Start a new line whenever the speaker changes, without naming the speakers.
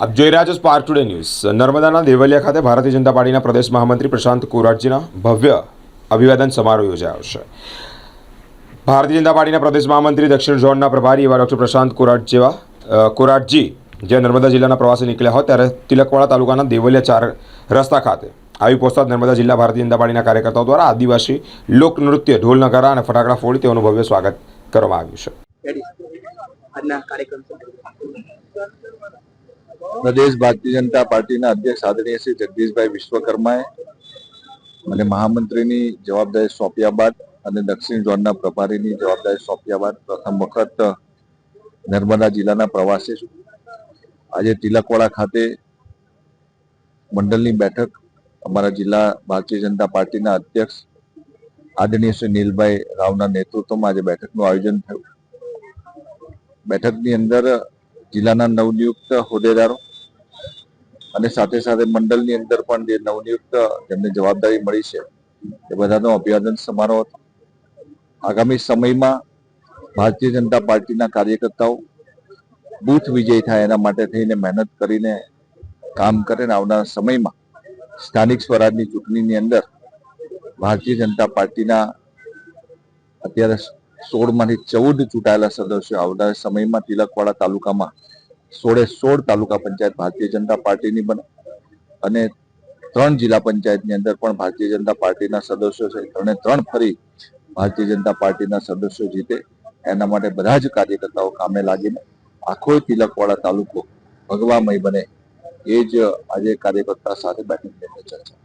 આપ જોઈ રહ્યા છો સ્પાર્ક ટુડે ન્યૂઝ નર્મદાના દેવલિયા ખાતે ભારતીય જનતા પાર્ટીના પ્રદેશ મહામંત્રી પ્રશાંત કોરાટજીના ભવ્ય અભિવાદન સમારોહ યોજાયો છે. ભારતીય જનતા પાર્ટીના પ્રદેશ મહામંત્રી દક્ષિણ ઝોનના પ્રભારી એવા ડૉક્ટર પ્રશાંત કોરાટ જેવા કોરાટજી જે નર્મદા જિલ્લાના પ્રવાસે નીકળ્યા હોય ત્યારે તિલકવાડા તાલુકાના દેવલિયા ચાર રસ્તા ખાતે આવી પહોંચતા નર્મદા જિલ્લા ભારતીય જનતા પાર્ટીના કાર્યકર્તાઓ દ્વારા આદિવાસી લોકનૃત્ય ઢોલ નગારા અને ફટાકડા ફોડી તેઓનું ભવ્ય સ્વાગત કરવામાં આવ્યું છે.
પ્રદેશ ભારતીય જનતા પાર્ટીના અધ્યક્ષ આદરણીય શ્રી જગદીશભાઈ વિશ્વકર્માએ મને મહામંત્રીની જવાબદારી સોંપ્યા બાદ અને દક્ષિણ ઝોનના પ્રભારીની જવાબદારી સોંપ્યા બાદ પ્રથમ વખત નર્મદા જિલ્લાના પ્રવાસે છું. આજે તિલકવાડા ખાતે મંડળની બેઠક અમારા જિલ્લા ભારતીય જનતા પાર્ટીના અધ્યક્ષ આદરણીય શ્રી નીલભાઈ રાવના નેતૃત્વમાં આજે બેઠકનું આયોજન થયું. બેઠકની અંદર જિલ્લાના નવનિયુક્ત હોદ્દેદારો અને સાથે સાથે મંડળની અંદર પણ જે નવનિયુક્ત જેમને જવાબદારી મળી છે, એ બધાનો અભિવાદન સમારોહ હતો. આગામી સમયમાં ભારતીય જનતા પાર્ટીના કાર્યકર્તાઓ બૂથ વિજય થાય એના માટે થઈને મહેનત કરીને કામ કરે ને આવનારા સમયમાં સ્થાનિક સ્વરાજની ચૂંટણીની અંદર ભારતીય જનતા પાર્ટીના અત્યારે સોળમાંથી ચૌદ ચૂંટાયેલા સદસ્યો આવનાર સમયમાં તિલકવાડા તાલુકામાં સોળે સોળ તાલુકા પંચાયત ભારતીય જનતા પાર્ટીની બને અને ત્રણ જિલ્લા પંચાયતની અંદર પણ ભારતીય જનતા પાર્ટીના સદસ્યો છે. ત્રણે ત્રણ ફરી ભારતીય જનતા પાર્ટીના સદસ્યો જીતે. એના માટે બધા જ કાર્યકર્તાઓ કામે લાગીને આખો તિલકવાડા તાલુકો ભગવામય બને. એ જ આજે કાર્યકર્તા સાથે બેઠક ચર્ચા.